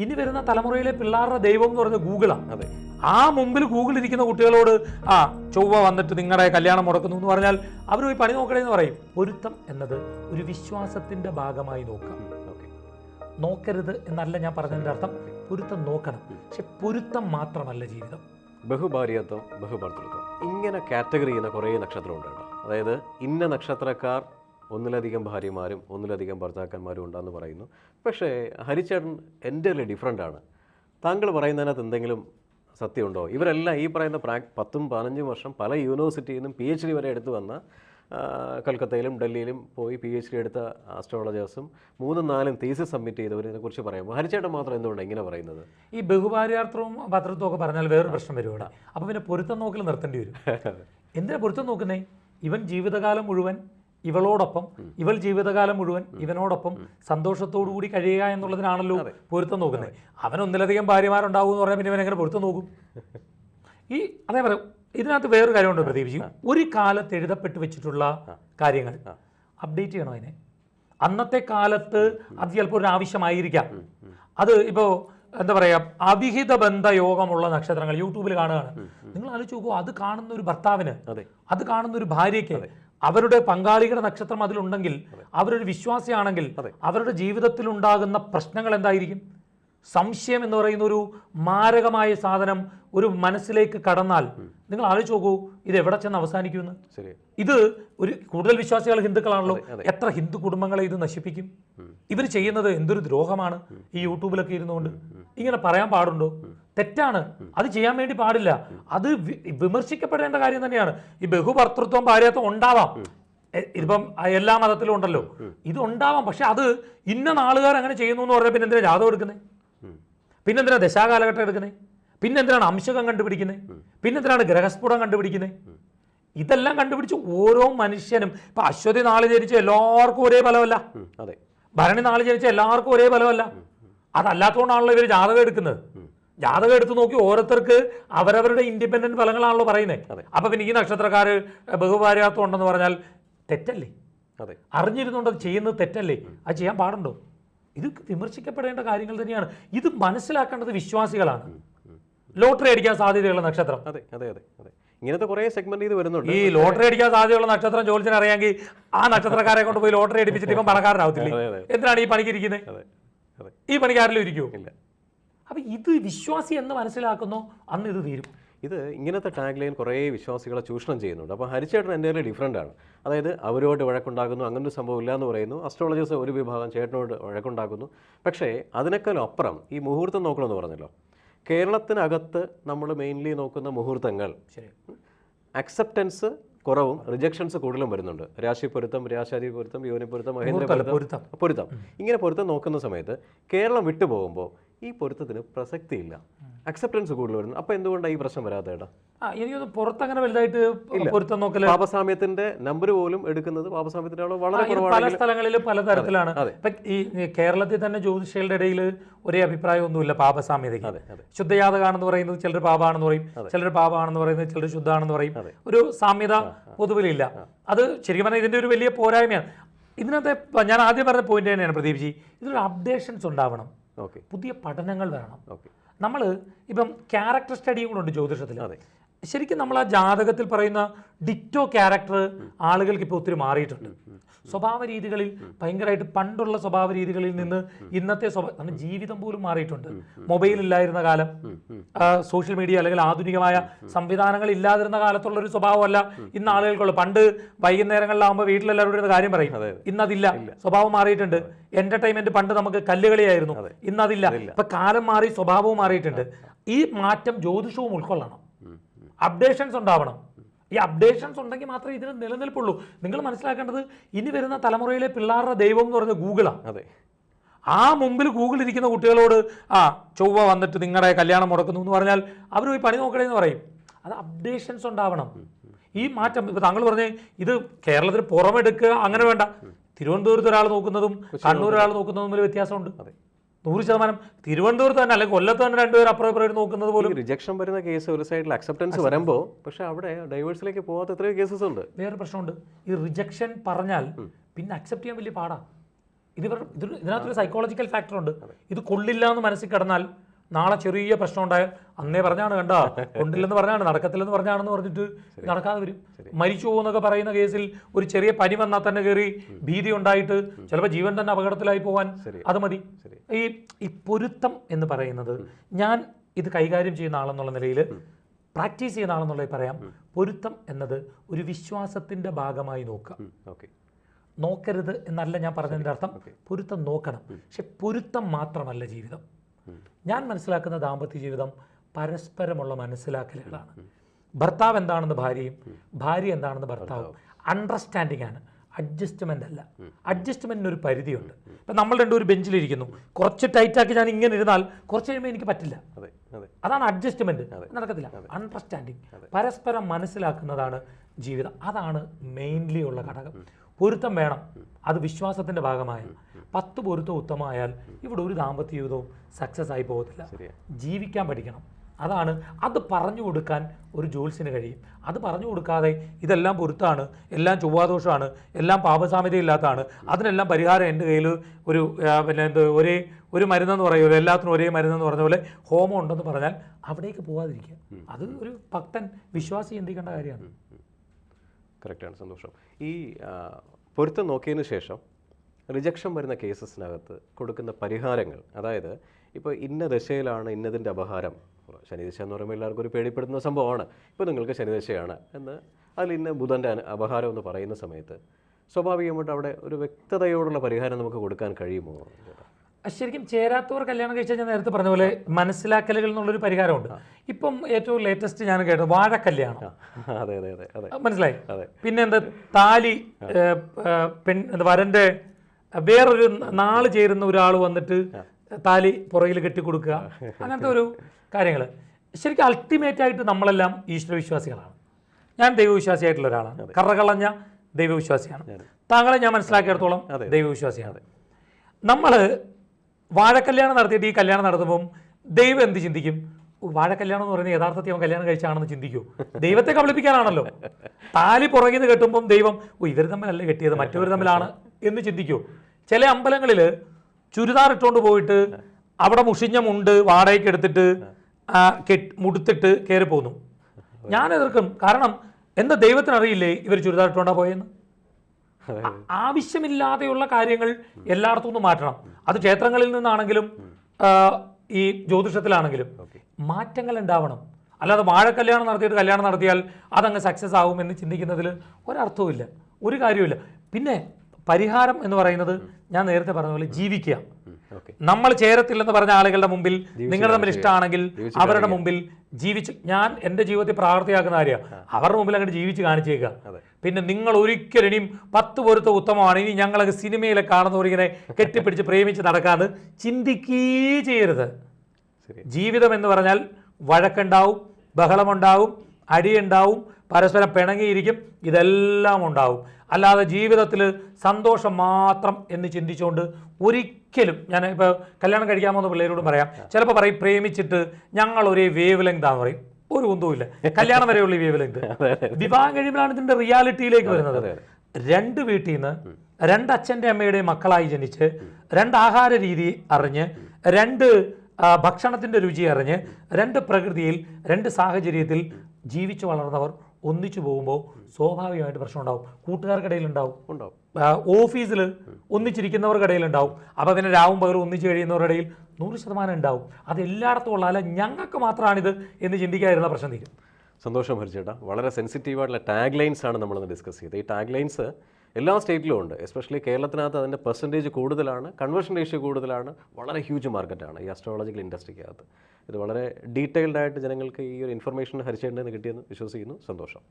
ഇനി വരുന്ന തലമുറയിലെ പിള്ളേരുടെ ദൈവം എന്ന് പറഞ്ഞ ഗൂഗിളാണ് അതെ. ആ മുമ്പിൽ ഗൂഗിൾ ഇരിക്കുന്ന കുട്ടികളോട് ആ ചൊവ്വ വന്നിട്ട് നിങ്ങളുടെ കല്യാണം മുടക്കുന്നു എന്ന് പറഞ്ഞാൽ അവർ പോയി പണി നോക്കണേ എന്ന് പറയും. പൊരുത്തം എന്നത് ഒരു വിശ്വാസത്തിന്റെ ഭാഗമായി നോക്കാം. നോക്കരുത് എന്നല്ല ഞാൻ പറഞ്ഞതിന്റെ അർത്ഥം. പൊരുത്തം നോക്കണം. പക്ഷെ പൊരുത്തം മാത്രമല്ല ജീവിതം. ബഹുഭാര്യത്വം ബഹുഭർത്തൃത്വം. ഇങ്ങനെ കാറ്റഗറി ചെയ്യുന്ന കുറേ നക്ഷത്രമുണ്ട് കേട്ടോ. അതായത് ഇന്ന നക്ഷത്രക്കാർ ഒന്നിലധികം ഭാര്യമാരും ഒന്നിലധികം ഭർത്താക്കന്മാരും ഉണ്ടെന്ന് പറയുന്നു. പക്ഷേ ഹരിച്ചേട്ടൻ എന്റെ ഡിഫറെന്റ് ആണ്. താങ്കൾ പറയുന്നതിനകത്ത് എന്തെങ്കിലും സത്യമുണ്ടോ? ഇവരെല്ലാം ഈ പറയുന്ന പ്രാ പത്തും പതിനഞ്ചും വർഷം പല യൂണിവേഴ്സിറ്റിയിൽ നിന്നും പി എച്ച് ഡി വരെ എടുത്തു വന്ന കൽക്കത്തയിലും ഡൽഹിയിലും പോയി പി എച്ച് ഡി എടുത്ത ആസ്ട്രോളജേഴ്സും മൂന്നും നാലും തീസിസ് സബ്മിറ്റ് ചെയ്തവരിനെ കുറിച്ച് പറയാം ഹരിച്ചേട്ടൻ മാത്രം എന്തുകൊണ്ടാണ് ഇങ്ങനെ പറയുന്നത്? ഈ ബഹുഭാര്യാർത്ഥവും ഭദ്രത്വവും ഒക്കെ പറഞ്ഞാൽ വേറൊരു പ്രശ്നം വരും ഇവിടെ. അപ്പോൾ പിന്നെ പൊരുത്തം നോക്കൽ നിർത്തേണ്ടി വരും. എന്തിനാ പൊരുത്തം നോക്കുന്നേ? ഇവൻ ജീവിതകാലം മുഴുവൻ ഇവളോടൊപ്പം ഇവൾ ജീവിതകാലം മുഴുവൻ ഇവനോടൊപ്പം സന്തോഷത്തോടു കൂടി കഴിയുക എന്നുള്ളതിനാണല്ലോ പൊരുത്തം നോക്കുന്നത്. അവൻ ഒന്നിലധികം ഭാര്യമാരുണ്ടാവും എന്ന് പറഞ്ഞാൽ പിന്നെ ഇവൻ എങ്ങനെ പൊരുത്തം നോക്കും? ഈ അതേ പറയാം ഇതിനകത്ത് വേറൊരു കാര്യമുണ്ട് പ്രദീപ്ജി. ഒരു കാലത്ത് എഴുതപ്പെട്ട് വെച്ചിട്ടുള്ള കാര്യങ്ങൾ അപ്ഡേറ്റ് ചെയ്യണം അതിനെ? അന്നത്തെ കാലത്ത് അത് ചിലപ്പോൾ ഒരു ആവശ്യമായിരിക്കാം. അത് ഇപ്പോൾ എന്താ പറയുക അവിഹിത ബന്ധ യോഗമുള്ള നക്ഷത്രങ്ങൾ യൂട്യൂബിൽ കാണുകയാണ്. നിങ്ങൾ ആലോചിച്ച് നോക്കൂ അത് കാണുന്ന ഒരു ഭർത്താവിന് അതെ. അത് കാണുന്ന ഒരു ഭാര്യയ്ക്ക് അവരുടെ പങ്കാളികളുടെ നക്ഷത്രം അതിലുണ്ടെങ്കിൽ അവരൊരു വിശ്വാസിയാണെങ്കിൽ അവരുടെ ജീവിതത്തിൽ ഉണ്ടാകുന്ന പ്രശ്നങ്ങൾ എന്തായിരിക്കും? സംശയം എന്ന് പറയുന്ന ഒരു മാരകമായ സാധനം ഒരു മനസ്സിലേക്ക് കടന്നാൽ നിങ്ങൾ ആലോചിച്ച് നോക്കൂ ഇത് എവിടെ ചെന്ന് അവസാനിക്കുമെന്ന്. ഇത് ഒരു കൂടുതൽ വിശ്വാസികൾ ഹിന്ദുക്കളാണല്ലോ. എത്ര ഹിന്ദു കുടുംബങ്ങളെ ഇത് നശിപ്പിക്കും? ഇവർ ചെയ്യുന്നത് എന്തൊരു ദ്രോഹമാണ് ഈ യൂട്യൂബിലൊക്കെ ഇരുന്നുകൊണ്ട്. ഇങ്ങനെ പറയാൻ പാടുണ്ടോ? തെറ്റാണ്. അത് ചെയ്യാൻ വേണ്ടി പാടില്ല. അത് വിമർശിക്കപ്പെടേണ്ട കാര്യം തന്നെയാണ്. ഈ ബഹുഭർത്തൃത്വം ഭാര്യത്വം ഉണ്ടാവാം. ഇപ്പം ഇതിപ്പം എല്ലാ മതത്തിലും ഉണ്ടല്ലോ. ഇത് ഉണ്ടാവാം. പക്ഷെ അത് ഇന്ന നാളുകാർ അങ്ങനെ ചെയ്യുന്നു എന്ന് പറഞ്ഞാൽ പിന്നെ എന്തിനാ ജാതകം എടുക്കുന്നത്. പിന്നെന്തിനാ ദശാകാലഘട്ടം എടുക്കുന്നത് പിന്നെന്തിനാണ് അംശകം കണ്ടുപിടിക്കുന്നത് പിന്നെന്തിനാണ് ഗ്രഹസ്ഫുടം കണ്ടുപിടിക്കുന്നത് ഇതെല്ലാം കണ്ടുപിടിച്ച് ഓരോ മനുഷ്യനും ഇപ്പൊ അശ്വതി നാളെ ജനിച്ച എല്ലാവർക്കും ഒരേ ഫലമല്ല. അതെ. ഭരണി നാളെ ജനിച്ച എല്ലാവർക്കും ഒരേ ഫലമല്ല. അതല്ലാത്തതുകൊണ്ടാണല്ലോ ഇവർ ജാതകം എടുക്കുന്നത്. ജാതകം എടുത്ത് നോക്കി ഓരോരുത്തർക്ക് അവരവരുടെ ഇൻഡിപെൻഡന്റ് ഫലങ്ങളാണല്ലോ പറയുന്നത്. അപ്പൊ പിന്നെ ഈ നക്ഷത്രക്കാർ ബഹുഭാര്യാത്വം ഉണ്ടെന്ന് പറഞ്ഞാൽ തെറ്റല്ലേ? അതെ. അറിഞ്ഞിരുന്നുകൊണ്ട് അത് ചെയ്യുന്നത് തെറ്റല്ലേ? അത് ചെയ്യാൻ പാടുണ്ടോ? ഇത് വിമർശിക്കപ്പെടേണ്ട കാര്യങ്ങൾ തന്നെയാണ്. ഇത് മനസ്സിലാക്കേണ്ടത് വിശ്വാസികളാണ്. ലോട്ടറി അടിക്കാൻ സാധ്യതയുള്ള നക്ഷത്രം. അതെ അതെ അതെ അതെ. ഇങ്ങനത്തെ കുറേ സെഗ്മെന്റ് ഇത് വരുന്നുണ്ട്. ഈ ലോട്ടറി അടിക്കാൻ സാധ്യതയുള്ള നക്ഷത്രം ജോലിച്ചിന് അറിയാമെങ്കിൽ ആ നക്ഷത്രക്കാരെ കൊണ്ട് പോയി ലോട്ടറി അടിപ്പിച്ചിട്ട് ഇപ്പം പണക്കാരനാവത്തില്ലേ. എന്തിനാണ് ഈ പണിക്ക് ഇരിക്കുന്നത് ഈ പണിക്കാരിലും ഇരിക്കുമോ ഇല്ല. അപ്പൊ ഇത് വിശ്വാസി എന്ന് മനസ്സിലാക്കുന്നോ? അന്ന് ഇത് തീരും. ഇത് ഇങ്ങനത്തെ ടാഗ് ലൈൻ കുറേ വിശ്വാസികളെ ചൂഷണം ചെയ്യുന്നുണ്ട്. അപ്പോൾ ഹരിച്ചേട്ടൻ എന്റെ ഡിഫറെന്റ് ആണ്. അതായത് അവരോട് വഴക്കുണ്ടാക്കുന്നു അങ്ങനൊരു സംഭവം ഇല്ല എന്ന് പറയുന്നു. അസ്ട്രോളജേഴ്സ് ഒരു വിഭാഗം ചേട്ടനോട് വഴക്കുണ്ടാക്കുന്നു. പക്ഷേ അതിനേക്കാളും അപ്പുറം ഈ മുഹൂർത്തം നോക്കണമെന്ന് പറഞ്ഞല്ലോ. കേരളത്തിനകത്ത് നമ്മൾ മെയിൻലി നോക്കുന്ന മുഹൂർത്തങ്ങൾ. ശരി. അക്സെപ്റ്റൻസ് കുറവും റിജക്ഷൻസ് കൂടുതലും വരുന്നുണ്ട്. രാശി പൊരുത്തം രാശാരി പൊരുത്തം യോനി പൊരുത്തം മഹേന്ദ്ര പൊരുത്തം. പൊരുത്തം. ഇങ്ങനെ പൊരുത്തം നോക്കുന്ന സമയത്ത് കേരളം വിട്ടു പോകുമ്പോൾ ഈ പൊരുത്തത്തിന് പ്രസക്തിയില്ല. അക്സെപ്റ്റൻസ് കൂടുതൽ വരുന്നു. അപ്പോൾ എന്തുകൊണ്ടാണ് ഈ പ്രശ്നം വരാത്ത ഏട്ടാ? ആ എനിക്കൊന്ന് പുറത്തങ്ങനെ വലുതായിട്ട് പൊരുത്തം നോക്കൽ പാപസാമ്യത്തിന്റെ നമ്പർ പോലും എടുക്കുന്നത് പാപസാമ്യത്തിന്റെ അളവ് വളരെ പല സ്ഥലങ്ങളിൽ പലതരത്തിലാണ് ഈ കേരളത്തിൽ തന്നെ ജ്യോതിഷികളുടെ ഇടയിൽ ഒരേ അഭിപ്രായമൊന്നുമില്ല പാപസാമ്യതയ്ക്ക്. അതെ എന്ന് പറയുന്നത് ചിലർ പാപാണെന്ന് പറയും ചിലർ പാപമാണെന്ന് പറയുന്നത് ചിലർ ശുദ്ധമാണെന്ന് പറയും. ഒരു സാമ്യത പൊതുവിലില്ല. അത് ശരിക്കും പറഞ്ഞാൽ ഇതിന്റെ ഒരു വലിയ പോരായ്മയാണ്. ഇതിനകത്ത് ഞാൻ ആദ്യം പറഞ്ഞ പോയിന്റ് തന്നെയാണ് പ്രദീപ് ജി ഇതിലൊരു അപ്ഡേഷൻസ് ഉണ്ടാവണം. പുതിയ പഠനങ്ങൾ വരണം ഓക്കെ. നമ്മൾ ഇപ്പം ക്യാരക്ടർ സ്റ്റഡിയും കൂടെ ഉണ്ട് ജ്യോതിഷത്തിൽ അതെ. ശരിക്കും നമ്മൾ ആ ജാതകത്തിൽ പറയുന്ന ഡിറ്റോ ക്യാരക്ടർ ആളുകൾക്ക് ഇപ്പോൾ ഒത്തിരി മാറിയിട്ടുണ്ട്. സ്വഭാവ രീതികളിൽ ഭയങ്കരമായിട്ട് പണ്ടുള്ള സ്വഭാവ രീതികളിൽ നിന്ന് ഇന്നത്തെ സ്വഭാവ നമ്മുടെ ജീവിതം പോലും മാറിയിട്ടുണ്ട്. മൊബൈൽ ഇല്ലായിരുന്ന കാലം സോഷ്യൽ മീഡിയ അല്ലെങ്കിൽ ആധുനികമായ സംവിധാനങ്ങൾ ഇല്ലാതിരുന്ന കാലത്തുള്ള ഒരു സ്വഭാവമല്ല ഇന്ന് ആളുകൾക്കുള്ളൂ. പണ്ട് വൈകുന്നേരങ്ങളിലാവുമ്പോൾ വീട്ടിലെല്ലാവരും ഒരു കാര്യം പറയും. ഇന്നതില്ല. സ്വഭാവം മാറിയിട്ടുണ്ട്. എന്റർടൈൻമെന്റ് പണ്ട് നമുക്ക് കല്ലുകളിയായിരുന്നു. ഇന്നതില്ല. ഇപ്പൊ കാലം മാറി സ്വഭാവവും മാറിയിട്ടുണ്ട്. ഈ മാറ്റം ജ്യോതിഷവും ഉൾക്കൊള്ളണം. അപ്ഡേഷൻസ് ഉണ്ടാവണം. ഈ അപ്ഡേഷൻസ് ഉണ്ടെങ്കിൽ മാത്രമേ ഇതിന് നിലനിൽപ്പുള്ളൂ. നിങ്ങൾ മനസ്സിലാക്കേണ്ടത് ഇനി വരുന്ന തലമുറയിലെ പിള്ളേരുടെ ദൈവം എന്ന് പറയുന്നത് ഗൂഗിളാണ് അതെ. ആ മുമ്പിൽ ഗൂഗിൾ ഇരിക്കുന്ന കുട്ടികളോട് ആ ചൊവ്വ വന്നിട്ട് നിങ്ങളുടെ കല്യാണം മുടക്കുന്നു എന്ന് പറഞ്ഞാൽ അവർ പോയി പണി നോക്കണേ എന്ന് പറയും. അത് അപ്ഡേഷൻസ് ഉണ്ടാവണം. ഈ മാറ്റം ഇപ്പൊ താങ്കൾ പറഞ്ഞേ ഇത് കേരളത്തിന് പുറമെടുക്കുക അങ്ങനെ വേണ്ട. തിരുവനന്തപുരത്ത് ഒരാൾ നോക്കുന്നതും കണ്ണൂർ ഒരാൾ നോക്കുന്നതും തമ്മിൽ വ്യത്യാസമുണ്ട്. അതെ. നൂറ് ശതമാനം. തിരുവനന്തപുരത്ത് തന്നെ അല്ലെങ്കിൽ കൊല്ലത്ത് തന്നെ രണ്ടുപേർ അപ്പുറം ഇപ്പുറം നോക്കുന്നത് പോലും. റിജക്ഷൻ വരുന്ന കേസ് ഒരു സൈഡിൽ അക്സെപ്റ്റൻസ് വരുമ്പോൾ പക്ഷെ അവിടെ ഡൈവേഴ്സിലേക്ക് പോകാത്ത എത്രയോ കേസസ് ഉണ്ട്. വേറെ പ്രശ്നമുണ്ട്. ഈ റിജക്ഷൻ പറഞ്ഞാൽ പിന്നെ അക്സെപ്റ്റ് ചെയ്യാൻ വലിയ പാടാ. ഇത് ഇത് ഇതിനകത്തൊരു സൈക്കോളജിക്കൽ ഫാക്ടർ ഉണ്ട്. ഇത് കൊള്ളില്ല എന്ന് മനസ്സിൽ കിടന്നാൽ നാളെ ചെറിയ പ്രശ്നം ഉണ്ടായാൽ അന്നേ പറഞ്ഞാണ് കണ്ട. ഉണ്ടില്ലെന്ന് പറഞ്ഞാണ് നടക്കത്തില്ലെന്ന് പറഞ്ഞാണെന്ന് പറഞ്ഞിട്ട് നടക്കാതെ വരും. മരിച്ചു പോകുന്നൊക്കെ പറയുന്ന കേസിൽ ഒരു ചെറിയ പനി വന്നാൽ തന്നെ കയറി ഭീതി ഉണ്ടായിട്ട് ചിലപ്പോൾ ജീവൻ തന്നെ അപകടത്തിലായി പോവാൻ ശരി. അത് മതി. ഈ ഈ പൊരുത്തം എന്ന് പറയുന്നത് ഞാൻ ഇത് കൈകാര്യം ചെയ്യുന്ന ആളെന്നുള്ള നിലയിൽ പ്രാക്ടീസ് ചെയ്യുന്ന ആളെന്നുള്ളത് പറയാം. പൊരുത്തം എന്നത് ഒരു വിശ്വാസത്തിന്റെ ഭാഗമായി നോക്കുക. ഓക്കെ. നോക്കരുത് എന്നല്ല ഞാൻ പറഞ്ഞതിന്റെ അർത്ഥം. പൊരുത്തം നോക്കണം. പക്ഷെ പൊരുത്തം മാത്രമല്ല ജീവിതം. ഞാൻ മനസ്സിലാക്കുന്ന ദാമ്പത്യ ജീവിതം പരസ്പരമുള്ള മനസ്സിലാക്കലുകളാണ്. ഭർത്താവ് എന്താണെന്ന് ഭാര്യയും ഭാര്യ എന്താണെന്ന് ഭർത്താവും അണ്ടർസ്റ്റാൻഡിംഗ് ആണ്. അഡ്ജസ്റ്റ്മെന്റ് അല്ല. അഡ്ജസ്റ്റ്മെന്റിന് ഒരു പരിധിയുണ്ട്. ഇപ്പം നമ്മൾ രണ്ടും ഒരു ബെഞ്ചിലിരിക്കുന്നു. കുറച്ച് ടൈറ്റാക്കി ഞാൻ ഇങ്ങനെ ഇരുന്നാൽ കുറച്ച് കഴിയുമ്പോൾ എനിക്ക് പറ്റില്ല. അതെ അതെ. അതാണ് അഡ്ജസ്റ്റ്മെന്റ് നടക്കത്തില്ല. അണ്ടർസ്റ്റാൻഡിങ് പരസ്പരം മനസ്സിലാക്കുന്നതാണ് ജീവിതം. അതാണ് മെയിൻലി ഉള്ള ഘടകം. പൊരുത്തം വേണം. അത് വിശ്വാസത്തിന്റെ ഭാഗമായ. പത്ത് പൊരുത്തം ഉത്തമമായാൽ ഇവിടെ ഒരു ദാമ്പത്യ ജീവിതവും സക്സസ് ആയി പോകത്തില്ല. ജീവിക്കാൻ പഠിക്കണം. അതാണ്. അത് പറഞ്ഞു കൊടുക്കാൻ ഒരു ജോത്സ്യന് കഴിയും. അത് പറഞ്ഞു കൊടുക്കാതെ ഇതെല്ലാം പൊരുത്താണ് എല്ലാം ചൊവ്വാദോഷമാണ് എല്ലാം പാപസാമ്യതയില്ലാത്തതാണ് അതിനെല്ലാം പരിഹാരം എന്റെ കയ്യിൽ ഒരു പിന്നെ എന്ത് ഒരേ ഒരു മരുന്നെന്ന് പറയുമല്ലോ എല്ലാത്തിനും ഒരേ മരുന്നെന്ന് പറഞ്ഞ പോലെ ഹോമം ഉണ്ടെന്ന് പറഞ്ഞാൽ അവിടേക്ക് പോകാതിരിക്കുക അത് ഒരു ഭക്തൻ വിശ്വാസി ചിന്തിക്കേണ്ട കാര്യമാണ്. കറക്റ്റാണ് സന്തോഷം. ഈ പൊരുത്തം നോക്കിയതിന് ശേഷം റിജക്ഷൻ വരുന്ന കേസസിനകത്ത് കൊടുക്കുന്ന പരിഹാരങ്ങൾ അതായത് ഇപ്പോൾ ഇന്ന ദശയിലാണ് ഇന്നതിന്റെ അപഹാരം. ശനിദശ എന്ന് പറയുമ്പോൾ എല്ലാവർക്കും ഒരു പേടിപ്പെടുന്ന സംഭവമാണ്. ഇപ്പോൾ നിങ്ങൾക്ക് ശനിദശയാണ് എന്ന് അതിൽ ഇന്ന ബുധന്റെ അപഹാരം എന്ന് പറയുന്ന സമയത്ത് സ്വാഭാവികമായിട്ട് അവിടെ ഒരു വ്യക്തതയോടുള്ള പരിഹാരം നമുക്ക് കൊടുക്കാൻ കഴിയുമോ? ശരിക്കും ചേരാത്തവർ കല്യാണം കഴിച്ചാൽ ഞാൻ നേരത്തെ പറഞ്ഞ പോലെ മനസ്സിലാക്കലുകൾ എന്നുള്ളൊരു പരിഹാരമുണ്ട്. ഇപ്പം ഏറ്റവും ലേറ്റസ്റ്റ് ഞാൻ കേട്ടത് വാഴ കല്യാണം. മനസ്സിലായി. പിന്നെ എന്താ താലി പെൺ വരന്റെ വേറൊരു നാൾ ചേരുന്ന ഒരാൾ വന്നിട്ട് താലി പുറകിൽ കെട്ടിക്കൊടുക്കുക. അങ്ങനത്തെ ഒരു കാര്യങ്ങൾ ശരിക്കും അൾട്ടിമേറ്റ് ആയിട്ട് നമ്മളെല്ലാം ഈശ്വരവിശ്വാസികളാണ്. ഞാൻ ദൈവവിശ്വാസിയായിട്ടുള്ള ഒരാളാണ്. കറകളഞ്ഞ ദൈവവിശ്വാസിയാണ്. താങ്കളെ ഞാൻ മനസ്സിലാക്കിയിടത്തോളം ദൈവവിശ്വാസിയാണ്. നമ്മൾ വാഴക്കല്യാണം നടത്തിയിട്ട് ഈ കല്യാണം നടത്തുമ്പം ദൈവം എന്ത് ചിന്തിക്കും? "ഓ, വാഴക്കല്യാണം എന്ന് പറയുന്നത് യഥാർത്ഥത്തിൽ അവൻ കല്യാണം കഴിച്ചാണെന്ന് ചിന്തിക്കൂ. ദൈവത്തെ കബളിപ്പിക്കാനാണല്ലോ. താലി പുറകിൽ നിന്ന് കെട്ടുമ്പം ദൈവം ഓ ഇവർ തമ്മിലല്ല കെട്ടിയത്? മറ്റവർ തമ്മിലാണ്? എന്ന് ചിന്തിക്കൂ. ചില അമ്പലങ്ങളിൽ ചുരിദാർ ഇട്ടുകൊണ്ട് പോയിട്ട് അവിടെ മുഷിഞ്ഞ മുണ്ട് വാടകയ്ക്ക് എടുത്തിട്ട് മുടുത്തിട്ട് കയറി പോകുന്നു ഞാൻ എതിർക്കും. കാരണം എന്താ ദൈവത്തിനറിയില്ലേ ഇവർ ചുരിദാർ ഇട്ടുകൊണ്ടാണ് പോയെന്ന്? ആവശ്യമില്ലാതെയുള്ള കാര്യങ്ങൾ എല്ലായിടത്തു നിന്നും മാറ്റണം. അത് ക്ഷേത്രങ്ങളിൽ നിന്നാണെങ്കിലും ഈ ജ്യോതിഷത്തിലാണെങ്കിലും മാറ്റങ്ങൾ ഉണ്ടാവണം. അല്ലാതെ വാഴ കല്യാണം നടത്തിയിട്ട് കല്യാണം നടത്തിയാൽ അതങ്ങ് സക്സസ് ആകും എന്ന് ചിന്തിക്കുന്നതിൽ ഒരർത്ഥവുമില്ല. ഒരു കാര്യമില്ല പിന്നെ പരിഹാരം എന്ന് പറയുന്നത് ഞാൻ നേരത്തെ പറഞ്ഞ പോലെ ജീവിക്കുക. നമ്മൾ ചേരത്തില്ലെന്ന് പറഞ്ഞ ആളുകളുടെ മുമ്പിൽ നിങ്ങൾ തമ്മിൽ ഇഷ്ടമാണെങ്കിൽ അവരുടെ മുമ്പിൽ ജീവിച്ച് ഞാൻ എന്റെ ജീവിതത്തിൽ പ്രാവർത്തിയാക്കുന്ന കാര്യമാണ്. അവരുടെ മുമ്പിൽ അങ്ങോട്ട് ജീവിച്ച് കാണിച്ചേക്കുക. പിന്നെ നിങ്ങൾ ഒരിക്കലും ഇനിയും പത്ത് പൊരുത്ത ഉത്തമമാണ്. ഇനി ഞങ്ങളൊക്കെ സിനിമയിലെ കാണുന്നവർ ഇങ്ങനെ കെട്ടിപ്പിടിച്ച് പ്രേമിച്ച് നടക്കാതെ ചിന്തിക്കേ ചെയ്യരുത്. ജീവിതം എന്ന് പറഞ്ഞാൽ വഴക്കുണ്ടാവും ബഹളമുണ്ടാവും അടിയുണ്ടാവും പരസ്പരം പിണങ്ങിയിരിക്കും ഇതെല്ലാം ഉണ്ടാവും. അല്ലാതെ ജീവിതത്തിൽ സന്തോഷം മാത്രം എന്ന് ചിന്തിച്ചുകൊണ്ട് ഒരിക്കലും ഞാൻ ഇപ്പോൾ കല്യാണം കഴിക്കാൻ പോകുന്ന പിള്ളേരോടും പറയാം. ചിലപ്പോൾ പറയും പ്രേമിച്ചിട്ട് ഞങ്ങൾ ഒരേ വേവ് ലെങ്ത് ആണെന്ന് പറയും. ഒരു കുന്തവുമില്ല കല്യാണം വരെയുള്ള വേവ് ലെങ്ത് വിവാഹം കഴിയുമ്പോഴാണ് ഇതിന്റെ റിയാലിറ്റിയിലേക്ക് വരുന്നത്. രണ്ട് വീട്ടിൽ നിന്ന് രണ്ട് അച്ഛന്റെ അമ്മയുടെയും മക്കളായി ജനിച്ച് രണ്ട് ആഹാര രീതി അറിഞ്ഞ് രണ്ട് ഭക്ഷണത്തിന്റെ ഭക്ഷണത്തിന്റെ രുചി അറിഞ്ഞ് രണ്ട് പ്രകൃതിയിൽ രണ്ട് സാഹചര്യത്തിൽ ജീവിച്ചു വളർന്നവർ ഒന്നിച്ചു പോകുമ്പോൾ സ്വാഭാവികമായിട്ട് പ്രശ്നം ഉണ്ടാവും. കൂട്ടുകാർക്കിടയിൽ ഉണ്ടാവും. ഉണ്ടാവും ഓഫീസിൽ ഒന്നിച്ചിരിക്കുന്നവർക്കിടയിൽ ഉണ്ടാവും അപ്പോൾ പിന്നെ രാവും പകലും ഒന്നിച്ച് കഴിയുന്നവരുടെ ഇടയിൽ നൂറ് ശതമാനം ഉണ്ടാവും. അത് എല്ലായിടത്തും ഉള്ള അല്ല ഞങ്ങൾക്ക് മാത്രമാണിത് എന്ന് ചിന്തിക്കാതിരുന്ന പ്രശ്നം തീരും. സന്തോഷം ഹരിച്ചേട്ടാ വളരെ സെൻസിറ്റീവ് ആയിട്ടുള്ള ടാഗ് ലൈൻസ് ആണ് നമ്മളിന്ന് ഡിസ്കസ് ചെയ്തത്. ഈ ടാഗ് ലൈൻസ് എല്ലാ സ്റ്റേറ്റിലും ഉണ്ട്. എസ്പെഷ്യലി കേരളത്തിനകത്ത് അതിന്റെ പെർസെന്റേജ് കൂടുതലാണ്. കൺവേർഷൻ റേഷ്യോ കൂടുതലാണ്. വളരെ ഹ്യൂജ് മാർക്കറ്റാണ് ഈ അസ്ട്രോളജിക്കൽ ഇൻഡസ്ട്രിക്കകത്ത് ഇത് വളരെ ഡീറ്റെയിൽഡായിട്ട് ജനങ്ങൾക്ക് ഈ ഒരു ഇൻഫർമേഷൻ ഹരിച്ചേണ്ടതെന്ന് കിട്ടിയെന്ന് വിശ്വസിക്കുന്നു. സന്തോഷം.